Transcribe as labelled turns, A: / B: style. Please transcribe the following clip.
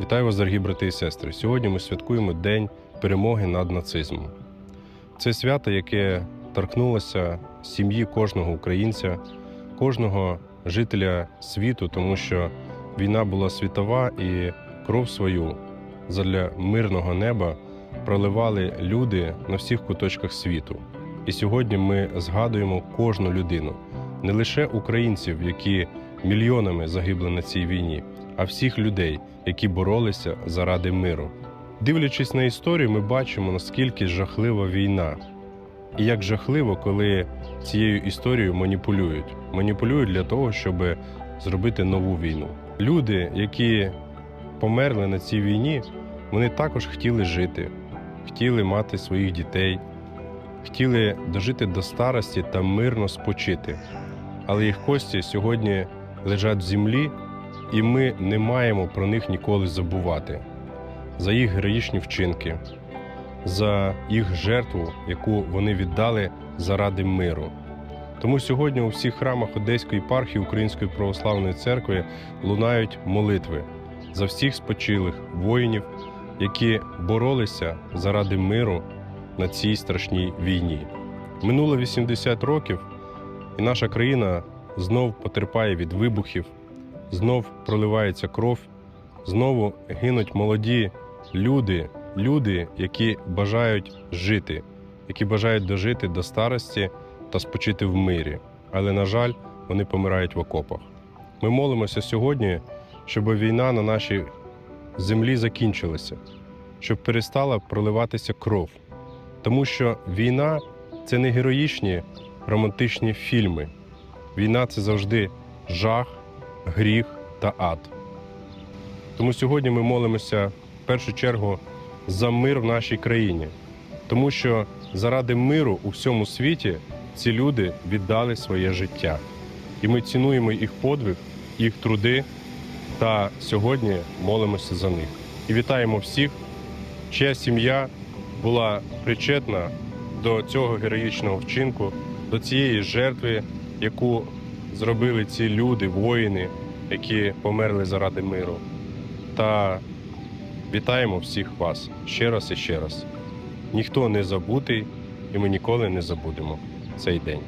A: Вітаю вас, дорогі брати і сестри. Сьогодні ми святкуємо День перемоги над нацизмом. Це свято, яке торкнулося сім'ї кожного українця, кожного жителя світу, тому що війна була світова і кров свою задля мирного неба проливали люди на всіх куточках світу. І сьогодні ми згадуємо кожну людину, не лише українців, які мільйонами загибли на цій війні, а всіх людей, які боролися заради миру. Дивлячись на історію, ми бачимо, наскільки жахлива війна, і як жахливо, коли цією історією маніпулюють. Маніпулюють для того, щоб зробити нову війну. Люди, які померли на цій війні, вони також хотіли жити, хотіли мати своїх дітей, хотіли дожити до старості та мирно спочити. Але їх кості сьогодні лежать в землі, і ми не маємо про них ніколи забувати за їх героїчні вчинки, за їх жертву, яку вони віддали заради миру. Тому сьогодні у всіх храмах Одеської єпархії Української православної церкви лунають молитви за всіх спочилих воїнів, які боролися заради миру на цій страшній війні. Минуло 80 років, і наша країна знов потерпає від вибухів, знов проливається кров, знову гинуть молоді люди, люди, які бажають жити, які бажають дожити до старості та спочити в мирі. Але, на жаль, вони помирають в окопах. Ми молимося сьогодні, щоб війна на нашій землі закінчилася, щоб перестала проливатися кров. Тому що війна це не героїчні романтичні фільми. Війна це завжди жах, гріх та ад. Тому сьогодні ми молимося в першу чергу за мир в нашій країні, тому що заради миру у всьому світі ці люди віддали своє життя. І ми цінуємо їх подвиг, їх труди та сьогодні молимося за них. І вітаємо всіх, чия сім'я була причетна до цього героїчного вчинку, до цієї жертви, яку зробили ці люди, воїни, які померли заради миру. Та вітаємо всіх вас ще раз і ще раз. Ніхто не забутий, і ми ніколи не забудемо цей день.